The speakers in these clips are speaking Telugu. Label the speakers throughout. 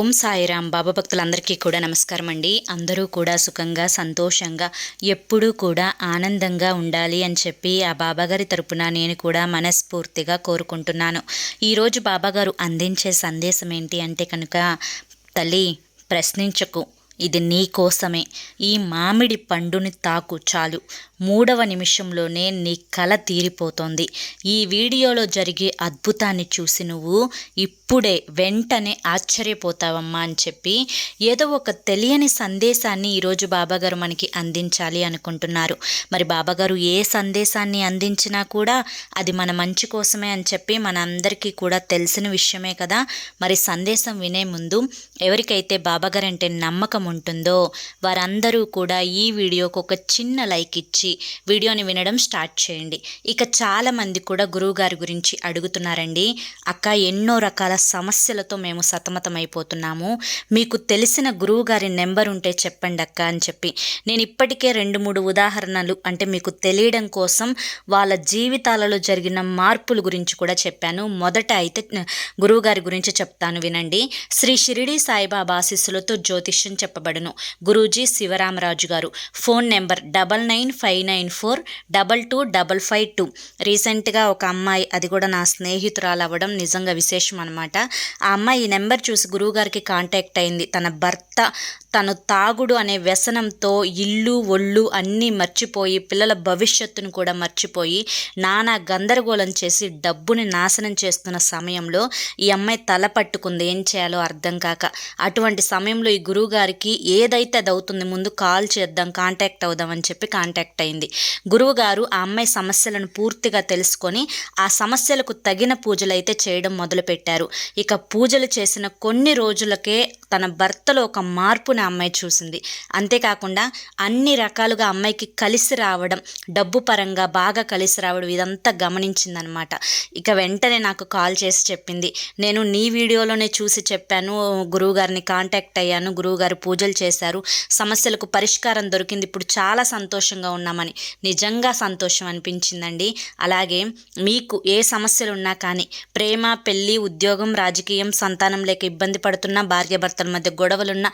Speaker 1: ఓం సాయిరామ్ బాబా భక్తులందరికీ కూడా నమస్కారం అండి. అందరూ కూడా సుఖంగా సంతోషంగా ఎప్పుడూ కూడా ఆనందంగా ఉండాలి అని చెప్పి ఆ బాబాగారి తరపున నేను కూడా మనస్ఫూర్తిగా కోరుకుంటున్నాను. ఈరోజు బాబాగారు అందించే సందేశం ఏంటి అంటే కనుక తల్లి ప్రశ్నించకు ఇది నీ కోసమే. ఈ మామిడి పండుని తాకు చాలు. మూడవ నిమిషంలోనే నీ కల తీరిపోతోంది. ఈ వీడియోలో జరిగే అద్భుతాన్ని చూసి నువ్వు ఇప్పుడే వెంటనే ఆశ్చర్యపోతావమ్మా అని చెప్పి ఏదో ఒక తెలియని సందేశాన్ని ఈరోజు బాబాగారు మనకి అందించాలి అనుకుంటున్నారు. మరి బాబాగారు ఏ సందేశాన్ని అందించినా కూడా అది మన మంచి కోసమే అని చెప్పి మన అందరికీ కూడా తెలిసిన విషయమే కదా. మరి సందేశం వినే ముందు ఎవరికైతే బాబాగారు అంటే నమ్మకం ఉంటుందో వారందరూ కూడా ఈ వీడియోకు ఒక చిన్న లైక్ ఇచ్చి వీడియోని వినడం స్టార్ట్ చేయండి. ఇక చాలామంది కూడా గురువుగారి గురించి అడుగుతున్నారండి. అక్క ఎన్నో రకాల సమస్యలతో మేము సతమతమైపోతున్నాము. మీకు తెలిసిన గురువుగారి నెంబర్ ఉంటే చెప్పండి అక్క అని చెప్పి. నేను ఇప్పటికే రెండు మూడు ఉదాహరణలు అంటే మీకు తెలియడం కోసం వాళ్ళ జీవితాలలో జరిగిన మార్పుల గురించి కూడా చెప్పాను. మొదట అయితే గురువుగారి గురించి చెప్తాను వినండి. శ్రీ షిరిడి సాయిబాబా ఆశీస్సులతో జ్యోతిష్యం చెప్పబడును. గురూజీ శివరామరాజు గారు. Phone number double nine five nine four double two double five two. రీసెంట్గా ఒక అమ్మాయి అది కూడా నా స్నేహితురాలు అవ్వడం నిజంగా విశేషం అనమాట ఆ అమ్మాయి ఈ నెంబర్ చూసి గురువుగారికి కాంటాక్ట్ అయింది. తన భర్త తను తాగుడు అనే వ్యసనంతో ఇల్లు ఒళ్ళు అన్నీ మర్చిపోయి పిల్లల భవిష్యత్తును కూడా మర్చిపోయి నానా గందరగోళం చేసి డబ్బుని నాశనం చేస్తున్న సమయంలో ఈ అమ్మాయి తల పట్టుకుంది. ఏం చేయాలో అర్థం కాక అటువంటి సమయంలో ఈ గురువుగారికి ఏదైతే అది అవుతుంది ముందు కాల్ చేద్దాం కాంటాక్ట్ అవుదాం అని చెప్పి కాంటాక్ట్ అయింది. గురువుగారు ఆ అమ్మాయి సమస్యలను పూర్తిగా తెలుసుకొని ఆ సమస్యలకు తగిన పూజలు అయితే చేయడం మొదలుపెట్టారు. ఇక పూజలు చేసిన కొన్ని రోజులకే తన భర్తలో ఒక మార్పుని ఆ అమ్మాయి చూసింది. అంతేకాకుండా అన్ని రకాలుగా అమ్మాయికి కలిసి రావడం డబ్బు పరంగా బాగా కలిసి రావడం ఇదంతా గమనించిందనమాట ఇక వెంటనే నాకు కాల్ చేసి చెప్పింది. నేను నీ వీడియోలోనే చూసి చెప్పాను గురువుగారిని కాంటాక్ట్ అయ్యాను గురువుగారు పూజలు చేశారు సమస్యలకు పరిష్కారం దొరికింది ఇప్పుడు చాలా సంతోషంగా ఉన్నామని. నిజంగా సంతోషం అనిపించిందండి. అలాగే మీకు ఏ సమస్యలు ఉన్నా కానీ ప్రేమ పెళ్ళి ఉద్యోగం రాజకీయం సంతానం లేక ఇబ్బంది పడుతున్న భార్యాభర్తల మధ్య గొడవలున్నా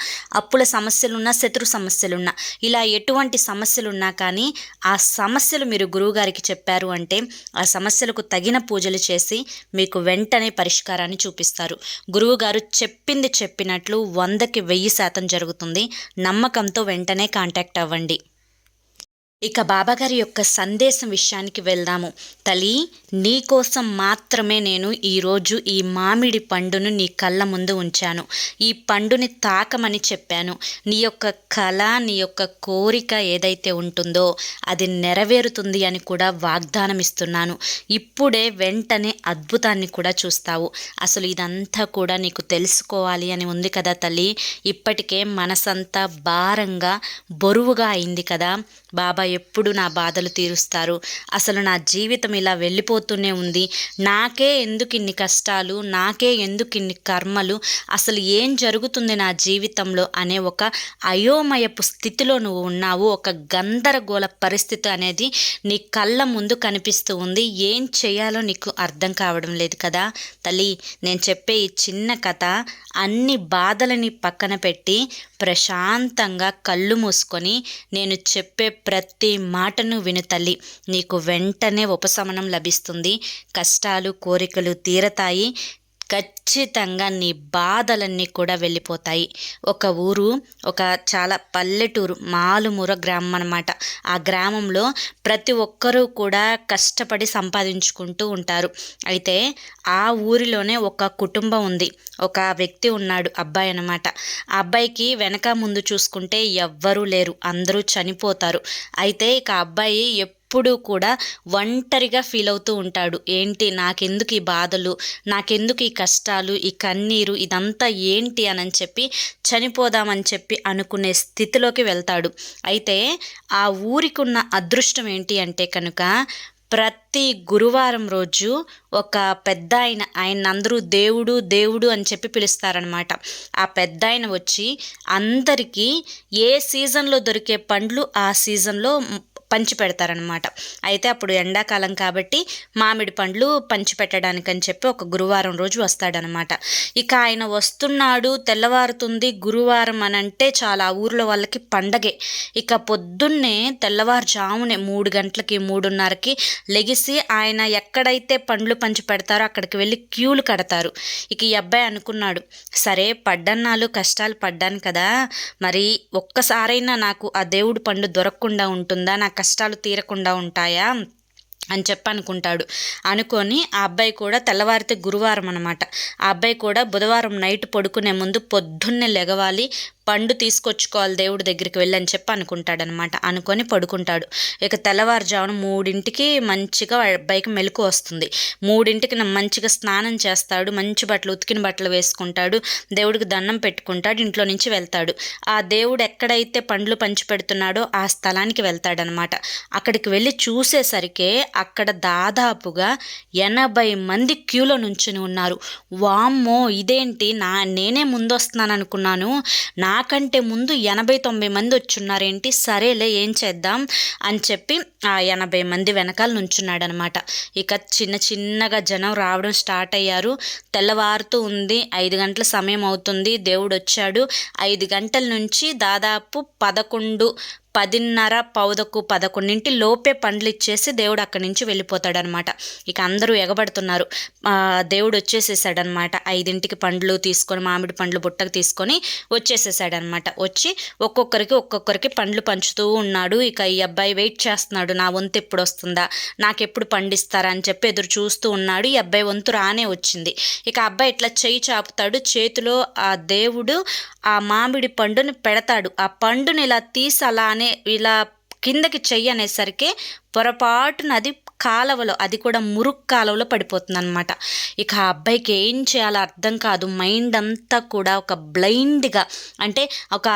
Speaker 1: అప్పుల సమస్యలున్నా శత్రు సమస్యలున్నా. ఇలా ఎటువంటి సమస్యలున్నా కానీ ఆ సమస్యలు మీరు గురువుగారికి చెప్పారు అంటే ఆ సమస్యలకు తగిన పూజలు చేసి మీకు వెంటనే పరిష్కారాన్ని చూపిస్తారు. గురువుగారు చెప్పింది చెప్పినట్లు వందకి వెయ్యి శాతం జరుగుతుంది. నమ్మకంతో వెంటనే కాంటాక్ట్ అవ్వండి. ఇక బాబాగారి యొక్క సందేశం విషయానికి వెళ్దాము. తల్లి నీకోసం మాత్రమే నేను ఈరోజు ఈ మామిడి పండును నీ కళ్ళ ముందు ఉంచాను. ఈ పండుని తాకమని చెప్పాను. నీ యొక్క కళ నీ యొక్క కోరిక ఏదైతే ఉంటుందో అది నెరవేరుతుంది అని కూడా వాగ్దానం ఇస్తున్నాను ఇప్పుడే వెంటనే అద్భుతాన్ని కూడా చూస్తావు. అసలు ఇదంతా కూడా నీకు తెలుసుకోవాలి అని ఉంది కదా తల్లి ఇప్పటికే మనసంతా భారంగా బరువుగా అయింది కదా. బాబా ఎప్పుడు నా బాధలు తీరుస్తారు. అసలు నా జీవితం ఇలా వెళ్ళిపోతూనే ఉంది. నాకే ఎందుకు ఇన్ని కష్టాలు? నాకే ఎందుకు ఇన్ని కర్మలు? అసలు ఏం జరుగుతుంది నా జీవితంలో అనే ఒక అయోమయపు స్థితిలో నువ్వు ఉన్నావు. ఒక గందరగోళ పరిస్థితి అనేది నీ కళ్ళ ముందు కనిపిస్తూ ఉంది. ఏం చేయాలో నీకు అర్థం కావడం లేదు కదా? తల్లి నేను చెప్పే ఈ చిన్న కథ అన్ని బాధలని పక్కన పెట్టి ప్రశాంతంగా కళ్ళు మూసుకొని నేను చెప్పే ప్రతి మాటను విను తల్లి. నీకు వెంటనే ఉపశమనం లభిస్తుంది. కష్టాలు కోరికలు తీరతాయి. ఖచ్చితంగా నీ బాధలన్నీ కూడా వెళ్ళిపోతాయి. ఒక ఊరు ఒక చాలా పల్లెటూరు మాలుమూర గ్రామం అనమాట ఆ గ్రామంలో ప్రతి ఒక్కరూ కూడా కష్టపడి సంపాదించుకుంటూ ఉంటారు. అయితే ఆ ఊరిలోనే ఒక కుటుంబం ఉంది. ఒక వ్యక్తి ఉన్నాడు అబ్బాయి అనమాట ఆ అబ్బాయికి వెనక ముందు చూసుకుంటే ఎవ్వరూ లేరు అందరూ చనిపోతారు. అయితే ఇక అబ్బాయి ఎప్పుడూ కూడా ఒంటరిగా ఫీల్ అవుతూ ఉంటాడు. ఏంటి? నాకెందుకు ఈ బాధలు? నాకెందుకు ఈ కష్టాలు? ఈ కన్నీరు? ఇదంతా ఏంటి అని చెప్పి చనిపోదామని చెప్పి అనుకునే స్థితిలోకి వెళ్తాడు. అయితే ఆ ఊరికి ఉన్న అదృష్టం ఏంటి అంటే కనుక ప్రతి గురువారం రోజు ఒక పెద్ద ఆయన ఆయన అందరూ దేవుడు దేవుడు అని చెప్పి పిలుస్తారనమాట ఆ పెద్ద ఆయన వచ్చి అందరికీ ఏ సీజన్లో దొరికే పండ్లు ఆ సీజన్లో పంచి పెడతారనమాట అయితే అప్పుడు ఎండాకాలం కాబట్టి మామిడి పండ్లు పంచి పెట్టడానికి అని చెప్పి ఒక గురువారం రోజు వస్తాడనమాట ఇక ఆయన వస్తున్నాడు తెల్లవారుతుంది గురువారం అని అంటే చాలా ఊర్లో వాళ్ళకి పండగే. ఇక పొద్దున్నే తెల్లవారుజామునే మూడు గంటలకి మూడున్నరకి లెగిసి ఆయన ఎక్కడైతే పండ్లు పంచి పెడతారో అక్కడికి వెళ్ళి క్యూలు కడతారు. ఇక ఈ అబ్బాయి అనుకున్నాడు సరే పడ్డన్నాళ్ళు కష్టాలు పడ్డాను కదా మరి ఒక్కసారైనా నాకు ఆ దేవుడు పండు దొరకకుండా ఉంటుందా? నాకు కష్టాలు తీరకుండా ఉంటాయా అని చెప్పి అనుకుంటాడు. అనుకొని ఆ అబ్బాయి కూడా తెల్లవారితే గురువారం అనమాట ఆ అబ్బాయి కూడా బుధవారం నైట్ పడుకునే ముందు పొద్దున్నే లెగవాలి పండు తీసుకొచ్చుకోవాలి దేవుడి దగ్గరికి వెళ్ళి అని చెప్పి అనుకుంటాడనమాట. అనుకొని పడుకుంటాడు. ఇక తెల్లవారుజామున మూడింటికి మంచిగా అబ్బాయికి మెలకు వస్తుంది. మూడింటికి మంచిగా స్నానం చేస్తాడు. మంచి బట్టలు ఉతికిన బట్టలు వేసుకుంటాడు. దేవుడికి దండం పెట్టుకుంటాడు. ఇంట్లో నుంచి వెళ్తాడు. ఆ దేవుడు ఎక్కడైతే పండ్లు పంచి పెడుతున్నాడో ఆ స్థలానికి వెళ్తాడనమాట. అక్కడికి వెళ్ళి చూసేసరికి అక్కడ దాదాపుగా ఎనభై మంది క్యూలో నుంచుని ఉన్నారు. వామ్మో! ఇదేంటి? నా నేనే ముందు వస్తున్నాను అనుకున్నాను నాకంటే ముందు ఎనభై తొంభై మంది వచ్చున్నారేంటి? సరేలే ఏం చేద్దాం అని చెప్పి ఆ ఎనభై మంది వెనకాల నుంచున్నాడనమాట. ఇక చిన్న చిన్నగా జనం రావడం స్టార్ట్ అయ్యారు. తెల్లవారుతూ ఉంది ఐదు గంటల సమయం అవుతుంది. దేవుడు వచ్చాడు. ఐదు గంటల నుంచి దాదాపు పదకొండు పదిన్నర పౌదకు పదకొండింటి లోపే పండ్లు ఇచ్చేసి దేవుడు అక్కడి నుంచి వెళ్ళిపోతాడనమాట. ఇక అందరూ ఎగబడుతున్నారు. దేవుడు వచ్చేసేసాడనమాట. ఐదింటికి పండ్లు తీసుకొని మామిడి పండ్లు బుట్టకు తీసుకొని వచ్చేసేసాడనమాట. వచ్చి ఒక్కొక్కరికి ఒక్కొక్కరికి పండ్లు పంచుతూ ఉన్నాడు. ఇక ఈ అబ్బాయి వెయిట్ చేస్తున్నాడు. నా వంతు ఎప్పుడు వస్తుందా? నాకెప్పుడు పండిస్తారా అని చెప్పి ఎదురు చూస్తూ ఉన్నాడు. ఈ అబ్బాయి వంతు రానే వచ్చింది. ఇక అబ్బాయి ఇట్లా చేయి చాపుతాడు. చేతిలో ఆ దేవుడు ఆ మామిడి పండుని పెడతాడు. ఆ పండుని ఇలా తీసి అలానే ఇలా కిందకి చెయ్యి అనేసరికి పొరపాటున అది కాలవలో అది కూడా మురుక్ కాలవలో పడిపోతుంది అనమాట ఇక ఆ అబ్బాయికి ఏం చేయాలో అర్థం కాదు. మైండ్ అంతా కూడా ఒక బ్లైండ్గా అంటే ఒక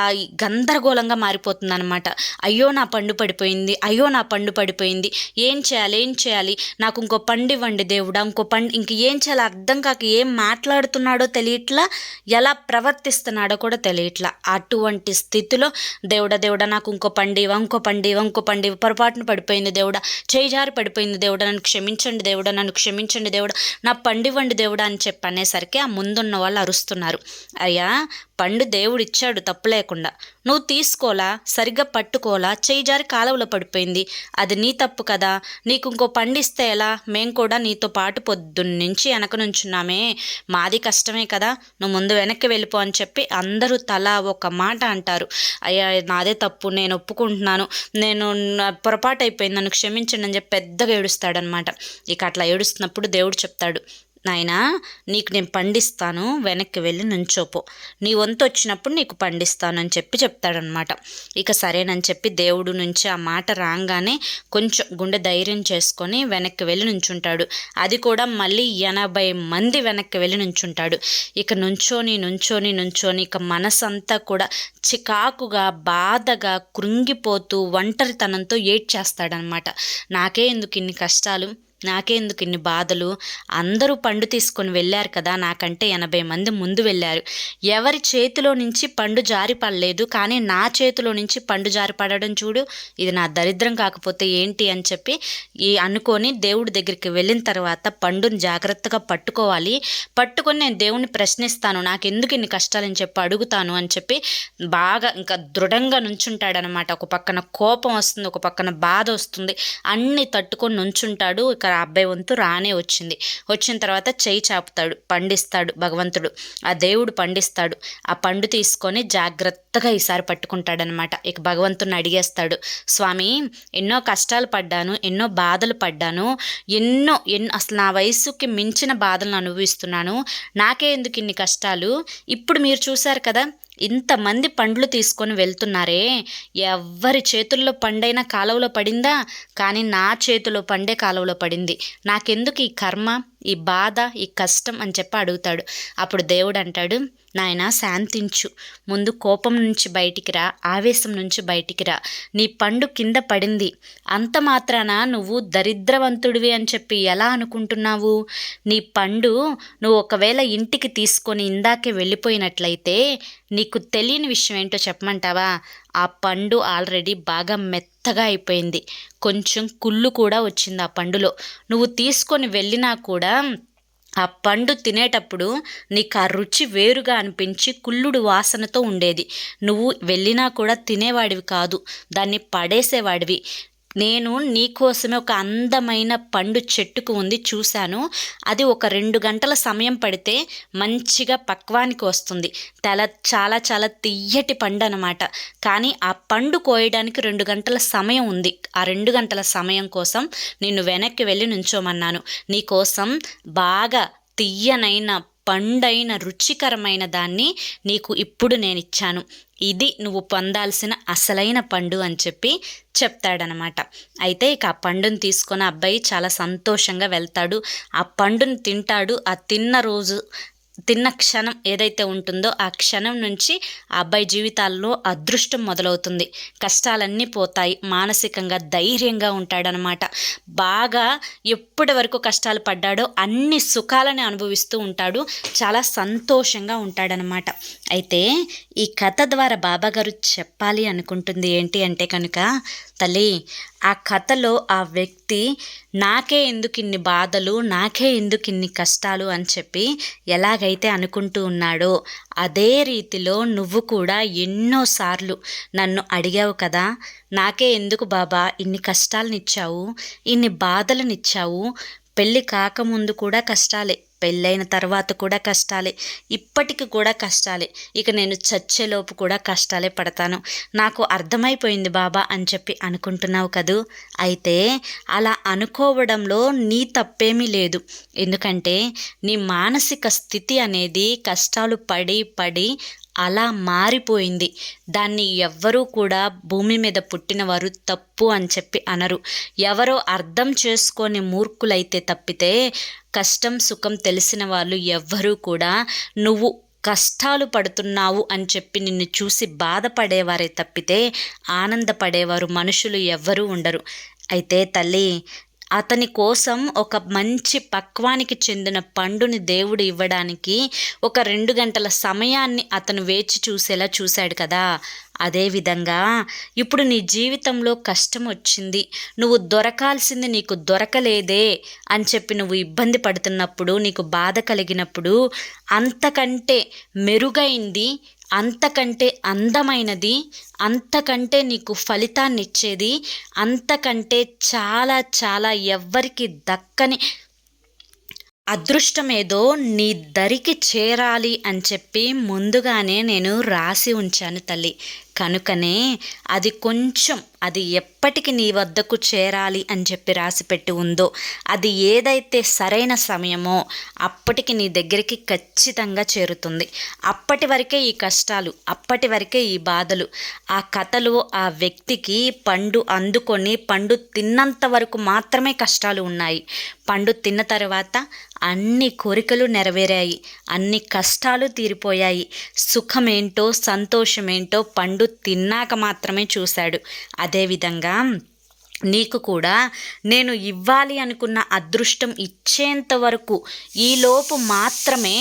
Speaker 1: గందరగోళంగా మారిపోతుంది అనమాట అయ్యో నా పండు పడిపోయింది. అయ్యో నా పండు పడిపోయింది. ఏం చేయాలి? ఏం చేయాలి? నాకు ఇంకో పండు ఇవ్వండి దేవుడా. ఇంకో పండు ఇంక ఏం చేయాలో అర్థం కాక ఏం మాట్లాడుతున్నాడో తెలియట్లా ఎలా ప్రవర్తిస్తున్నాడో కూడా తెలియట్లా. అటువంటి స్థితిలో దేవుడ దేవుడా నాకు ఇంకో పండివ ఇంకో పండివ ఇంకో పండివ పొరపాటున పడిపోయింది దేవుడా. చేయి జారి పడిపోయింది అయిపోయింది దేవుడా నన్ను క్షమించండి దేవుడా నన్ను క్షమించండి దేవుడా నా పండివ్వండి దేవుడా అని చెప్పి అనేసరికి ఆ ముందున్న వాళ్ళు అరుస్తున్నారు. అయ్యా పండు దేవుడు ఇచ్చాడు తప్పు లేకుండా. నువ్వు తీసుకోలా సరిగ్గా పట్టుకోలా చేయి జారి కాలువలో పడిపోయింది. అది నీ తప్పు కదా. నీకు ఇంకో పండిస్తే ఎలా? మేం కూడా నీతో పాటు పొద్దున్నుంచి వెనక నుంచున్నామే. మాది కష్టమే కదా. నువ్వు ముందు వెనక్కి వెళ్ళిపో అని చెప్పి అందరూ తల ఒక మాట అంటారు. అయ్యా నాదే తప్పు. నేను ఒప్పుకుంటున్నాను. నేను పొరపాటు అయిపోయింది. నన్ను క్షమించండి అని చెప్పి పెద్దగా ఏడుస్తాడనమాట ఇక అట్లా ఏడుస్తున్నప్పుడు దేవుడు చెప్తాడు నాయనా నీకు నేను పండిస్తాను వెనక్కి వెళ్ళి నుంచోపో. నీ వంతు వచ్చినప్పుడు నీకు పండిస్తాను అని చెప్పి చెప్తాడనమాట ఇక సరేనని చెప్పి దేవుడు నుంచి ఆ మాట రాగానే కొంచెం గుండె ధైర్యం చేసుకొని వెనక్కి వెళ్ళి నుంచుంటాడు. అది కూడా మళ్ళీ ఎనభై మంది వెనక్కి వెళ్ళి నుంచుంటాడు. ఇక నుంచోని నుంచోని నుంచోని ఇక మనసంతా కూడా చికాకుగా బాధగా కృంగిపోతూ ఒంటరితనంతో ఏడ్చేస్తాడనమాట నాకే ఎందుకు ఇన్ని కష్టాలు? నాకెందుకు ఇన్ని బాధలు? అందరూ పండు తీసుకొని వెళ్ళారు కదా నాకంటే ఎనభై మంది ముందు వెళ్ళారు. ఎవరి చేతిలో నుంచి పండు జారి పడలేదు కానీ నా చేతిలో నుంచి పండు జారి పడడం చూడు ఇది నా దరిద్రం కాకపోతే ఏంటి అని చెప్పి ఈ అనుకొని దేవుడి దగ్గరికి వెళ్ళిన తర్వాత పండుని జాగ్రత్తగా పట్టుకోవాలి. పట్టుకొని నేను దేవుణ్ణి ప్రశ్నిస్తాను నాకు ఎందుకు ఇన్ని కష్టాలని చెప్పి అడుగుతాను అని చెప్పి బాగా ఇంకా దృఢంగా నుంచుంటాడనమాట. ఒక పక్కన కోపం వస్తుంది ఒక పక్కన బాధ వస్తుంది. అన్ని తట్టుకొని నుంచుంటాడు. ఇక ఆ అబ్బాయి వంతు రానే వచ్చింది. వచ్చిన తర్వాత చేయి చాపుతాడు పండిస్తాడు భగవంతుడు. ఆ దేవుడు పండిస్తాడు. ఆ పండు తీసుకొని జాగ్రత్తగా ఈసారి పట్టుకుంటాడనమాట ఇక భగవంతుని అడిగేస్తాడు స్వామి ఎన్నో కష్టాలు పడ్డాను ఎన్నో బాధలు పడ్డాను ఎన్నో ఎన్నో అసలు నా వయసుకి మించిన బాధలను అనుభవిస్తున్నాను. నాకే ఎందుకు ఇన్ని కష్టాలు? ఇప్పుడు మీరు చూశారు కదా ఇంతమంది పండ్లు తీసుకొని వెళ్తున్నారే? ఎవ్వరి చేతుల్లో పండైనా కాలువలో పడిందా? కానీ నా చేతిలో పండే కాలువలో పడింది. నాకెందుకు ఈ కర్మ? ఈ బాధ ఈ కష్టం అని చెప్పి అడుగుతాడు. అప్పుడు దేవుడు అంటాడు నాయన శాంతించు. ముందు కోపం నుంచి బయటికి రా ఆవేశం నుంచి బయటికి రా. నీ పండు కింద పడింది. అంత మాత్రాన నువ్వు దరిద్రవంతుడివి అని చెప్పి ఎలా అనుకుంటున్నావు? నీ పండు నువ్వు ఒకవేళ ఇంటికి తీసుకొని ఇందాకే వెళ్ళిపోయినట్లయితే నీకు తెలియని విషయం ఏంటో చెప్పమంటావా? ఆ పండు ఆల్రెడీ బాగా మెత్తగా అయిపోయింది. కొంచెం కుళ్ళు కూడా వచ్చింది ఆ పండులో. నువ్వు తీసుకొని వెళ్ళినా కూడా ఆ పండు తినేటప్పుడు నీకు ఆ రుచి వేరుగా అనిపించి కుళ్ళుడు వాసనతో ఉండేది. నువ్వు వెళ్ళినా కూడా తినేవాడివి కాదు. దాన్ని పడేసేవాడివి. నేను నీకోసమే ఒక అందమైన పండు చెట్టుకు ఉంది చూశాను. అది ఒక రెండు గంటల సమయం పడితే మంచిగా పక్వానికి వస్తుంది. తెల చాలా చాలా తియ్యటి పండు అనమాట కానీ ఆ పండు కోయడానికి రెండు గంటల సమయం ఉంది. ఆ రెండు గంటల సమయం కోసం నిన్ను వెనక్కి వెళ్ళి నుంచోమన్నాను. నీకోసం బాగా తియ్యనైన పండైన రుచికరమైన దాన్ని నీకు ఇప్పుడు నేను ఇచ్చాను ఇది నువ్వు పొందాల్సిన అసలైన పండు అని చెప్పి చెప్తాడనమాట. అయితే ఇక ఆ పండుని తీసుకొని అబ్బాయి చాలా సంతోషంగా వెళ్తాడు. ఆ పండుని తింటాడు. ఆ తిన్న రోజు తిన్న క్షణం ఏదైతే ఉంటుందో ఆ క్షణం నుంచి ఆ అబ్బాయి జీవితాల్లో అదృష్టం మొదలవుతుంది. కష్టాలన్నీ పోతాయి. మానసికంగా ధైర్యంగా ఉంటాడనమాట. బాగా ఎప్పటి వరకు కష్టాలు పడ్డాడో అన్ని సుఖాలని అనుభవిస్తూ ఉంటాడు. చాలా సంతోషంగా ఉంటాడనమాట. అయితే ఈ కథ ద్వారా బాబాగారు చెప్పాలి అనుకుంటుంది ఏంటి అంటే కనుక తల్లి ఆ కథలో ఆ వ్యక్తి నాకే ఎందుకు ఇన్ని బాధలు నాకే ఎందుకు ఇన్ని కష్టాలు అని చెప్పి ఎలాగైతే అనుకుంటూ ఉన్నాడో అదే రీతిలో నువ్వు కూడా ఎన్నోసార్లు నన్ను అడిగావు కదా నాకే ఎందుకు బాబా ఇన్ని కష్టాలనిచ్చావు ఇన్ని బాధలనిచ్చావు పెళ్ళి కాకముందు కూడా కష్టాలే పెళ్ళైన తర్వాత కూడా కష్టాలే. ఇప్పటికి కూడా కష్టాలే. ఇక నేను చచ్చేలోపు కూడా కష్టాలే పడతాను. నాకు అర్థమైపోయింది బాబా అని చెప్పి అనుకుంటున్నావు కదూ? అయితే అలా అనుకోవడంలో నీ తప్పేమీ లేదు. ఎందుకంటే నీ మానసిక స్థితి అనేది కష్టాలు పడి పడి అలా మారిపోయింది. దాన్ని ఎవ్వరూ కూడా భూమి మీద పుట్టినవారు తప్పు అని చెప్పి అనరు. ఎవరో అర్థం చేసుకొని మూర్ఖులైతే తప్పితే కష్టం సుఖం తెలిసిన వాళ్ళు ఎవ్వరూ కూడా నువ్వు కష్టాలు పడుతున్నావు అని చెప్పి నిన్ను చూసి బాధపడేవారే తప్పితే ఆనందపడేవారు మనుషులు ఎవ్వరూ ఉండరు. అయితే తల్లి అతని కోసం ఒక మంచి పక్వానికి చెందిన పండుని దేవుడు ఇవ్వడానికి ఒక రెండు గంటల సమయాన్ని అతను వేచి చూసేలా చూశాడు కదా. అదేవిధంగా ఇప్పుడు నీ జీవితంలో కష్టం వచ్చింది. నువ్వు దొరకాల్సింది నీకు దొరకలేదే అని చెప్పి నువ్వు ఇబ్బంది పడుతున్నప్పుడు నీకు బాధ కలిగినప్పుడు అంతకంటే మెరుగైంది అంతకంటే అందమైనది అంతకంటే నీకు ఫలితాన్ని ఇచ్చేది అంతకంటే చాలా చాలా ఎవ్వరికి దక్కని అదృష్టం ఏదో నీ దరికి చేరాలి అని చెప్పి ముందుగానే నేను రాసి ఉంచాను తల్లి. కనుకనే అది కొంచెం అది ఎప్పటికి నీ వద్దకు చేరాలి అని చెప్పి రాసిపెట్టి ఉందో అది ఏదైతే సరైన సమయమో అప్పటికి నీ దగ్గరికి ఖచ్చితంగా చేరుతుంది. అప్పటి వరకే ఈ కష్టాలు అప్పటి వరకే ఈ బాధలు ఆ కథలో ఆ వ్యక్తికి పండు అందుకొని పండు తిన్నంత వరకు మాత్రమే కష్టాలు ఉన్నాయి. పండు తిన్న తర్వాత అన్ని కోరికలు నెరవేరాయి అన్ని కష్టాలు తీరిపోయాయి. సుఖమేంటో సంతోషమేంటో పండు తిన్నాక మాత్రమే చూశాడు. అదేవిధంగా నీకు కూడా నేను ఇవ్వాలి అనుకున్న అదృష్టం ఇచ్చేంత వరకు ఈలోపు మాత్రమే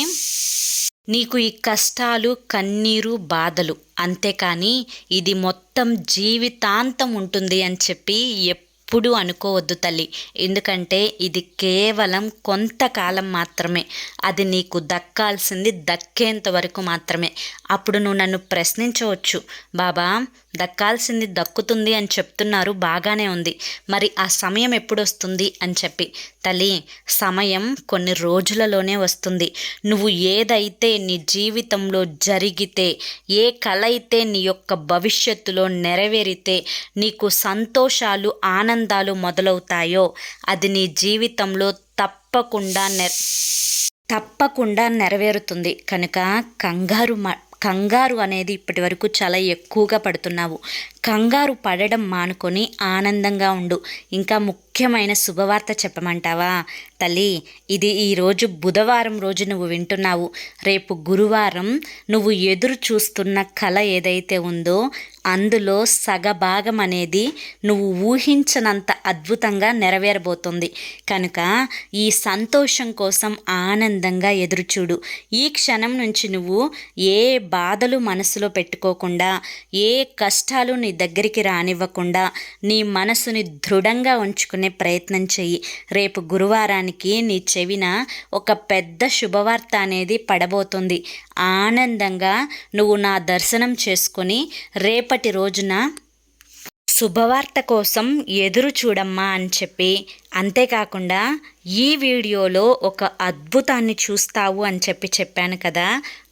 Speaker 1: నీకు ఈ కష్టాలు కన్నీరు బాధలు. అంతేకాని ఇది మొత్తం జీవితాంతం ఉంటుంది అని చెప్పి ఎప్పుడు అనుకోవద్దు తల్లి. ఎందుకంటే ఇది కేవలం కొంతకాలం మాత్రమే. అది నీకు దక్కాల్సింది దక్కేంత వరకు మాత్రమే. అప్పుడు నువ్వు నన్ను ప్రశ్నించవచ్చు. బాబా దక్కాల్సింది దక్కుతుంది అని చెప్తున్నారు బాగానే ఉంది. మరి ఆ సమయం ఎప్పుడు వస్తుంది అని చెప్పి. తల్లి సమయం కొన్ని రోజులలోనే వస్తుంది. నువ్వు ఏదైతే నీ జీవితంలో జరిగితే ఏ కళ అయితే నీ యొక్క భవిష్యత్తులో నెరవేరితే నీకు సంతోషాలు ఆనందాలు మొదలవుతాయో అది నీ జీవితంలో తప్పకుండా నెర తప్పకుండా నెరవేరుతుంది. కనుక కంగారు మ కంగారు అనేది ఇప్పటి వరకు చాలా ఎక్కువగా పడుతున్నావు. కంగారు పడడం మానుకొని ఆనందంగా ఉండు. ఇంకా ముఖ్యమైన శుభవార్త చెప్పమంటావా? తల్లి ఇది ఈరోజు బుధవారం రోజు నువ్వు వింటున్నావు. రేపు గురువారం నువ్వు ఎదురు చూస్తున్న కళ ఏదైతే ఉందో అందులో సగభాగం అనేది నువ్వు ఊహించనంత అద్భుతంగా నెరవేరబోతుంది. కనుక ఈ సంతోషం కోసం ఆనందంగా ఎదురుచూడు. ఈ క్షణం నుంచి నువ్వు ఏ బాధలు మనసులో పెట్టుకోకుండా ఏ కష్టాలు నీ దగ్గరికి రానివ్వకుండా నీ మనసుని దృఢంగా ఉంచుకునే ప్రయత్నం చెయ్యి. రేపు గురువారానికి నీ చెవిన ఒక పెద్ద శుభవార్త అనేది పడబోతుంది. ఆనందంగా నువ్వు నా దర్శనం చేసుకొని రేపు రేపటి రోజున శుభవార్త కోసం ఎదురు చూడమ్మా అని చెప్పి అంతేకాకుండా ఈ వీడియోలో ఒక అద్భుతాన్ని చూస్తావు అని చెప్పి చెప్పాను కదా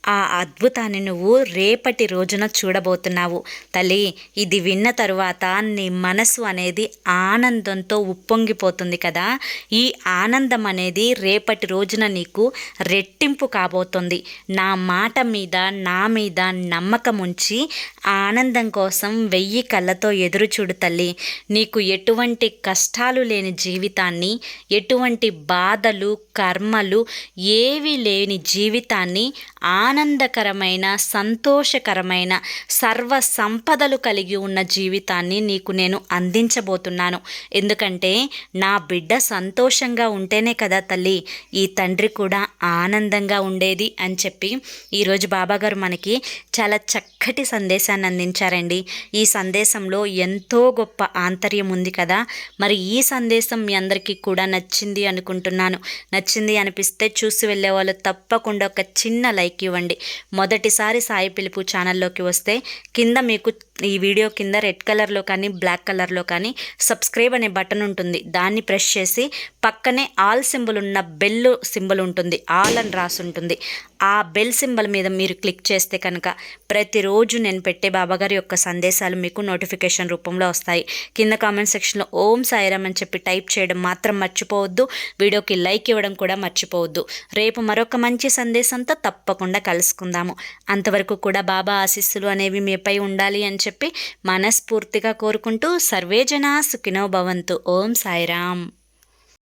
Speaker 1: ఆ అద్భుతాన్ని నువ్వు రేపటి రోజున చూడబోతున్నావు. తల్లి ఇది విన్న తరువాత నీ మనసు అనేది ఆనందంతో ఉప్పొంగిపోతుంది కదా. ఈ ఆనందం అనేది రేపటి రోజున నీకు రెట్టింపు కాబోతుంది. నా మాట మీద నా మీద నమ్మకం ఉంచి ఆనందం కోసం వెయ్యి కళ్ళతో ఎదురు చూడు తల్లి. నీకు ఎటువంటి కష్టాలు లేని జీవితాన్ని ఎటువంటి బాధలు కర్మలు ఏవి లేని జీవితాన్ని ఆనందకరమైన సంతోషకరమైన సర్వ సంపదలు కలిగి ఉన్న జీవితాన్ని నీకు నేను అందించబోతున్నాను. ఎందుకంటే నా బిడ్డ సంతోషంగా ఉంటేనే కదా తల్లి ఈ తండ్రి కూడా ఆనందంగా ఉండేది అని చెప్పి ఈరోజు బాబాగారు మనకి చాలా చక్కటి సందేశాన్ని అందించారండి. ఈ సందేశంలో ఎంతో గొప్ప ఆంతర్యం ఉంది కదా. మరి ఈ సందేశం మీ అందరికీ కూడా నచ్చింది అనుకుంటున్నాను. నచ్చింది అనిపిస్తే చూసి వెళ్ళే వాళ్ళు తప్పకుండా ఒక చిన్న లైక్ ఇవ్వండి. మొదటిసారి సాయి పిలుపు ఛానల్లోకి వస్తే కింద మీకు ఈ వీడియో కింద రెడ్ కలర్లో కానీ బ్లాక్ కలర్లో కానీ సబ్స్క్రైబ్ అనే బటన్ ఉంటుంది. దాన్ని ప్రెస్ చేసి పక్కనే ఆల్ సింబల్ ఉన్న బెల్ సింబల్ ఉంటుంది. ఆల్ అని రాసి ఉంటుంది. ఆ బెల్ సింబల్ మీద మీరు క్లిక్ చేస్తే కనుక ప్రతిరోజు నేను పెట్టే బాబాగారి యొక్క సందేశాలు మీకు నోటిఫికేషన్ రూపంలో వస్తాయి. కింద కామెంట్ సెక్షన్లో ఓం సాయిరామ్ అని చెప్పి టైప్ చేయడం మాత్రం మర్చిపోవద్దు. వీడియోకి లైక్ ఇవ్వడం కూడా మర్చిపోవద్దు. రేపు మరొక మంచి సందేశంతో తప్పకుండా కలుసుకుందాము. అంతవరకు కూడా బాబా ఆశీస్సులు అనేవి మీపై ఉండాలి అని చెప్పి మనస్ఫూర్తిగా కోరుకుంటూ సర్వేజన సుఖినో భవంతు. ఓం సాయిరామ్.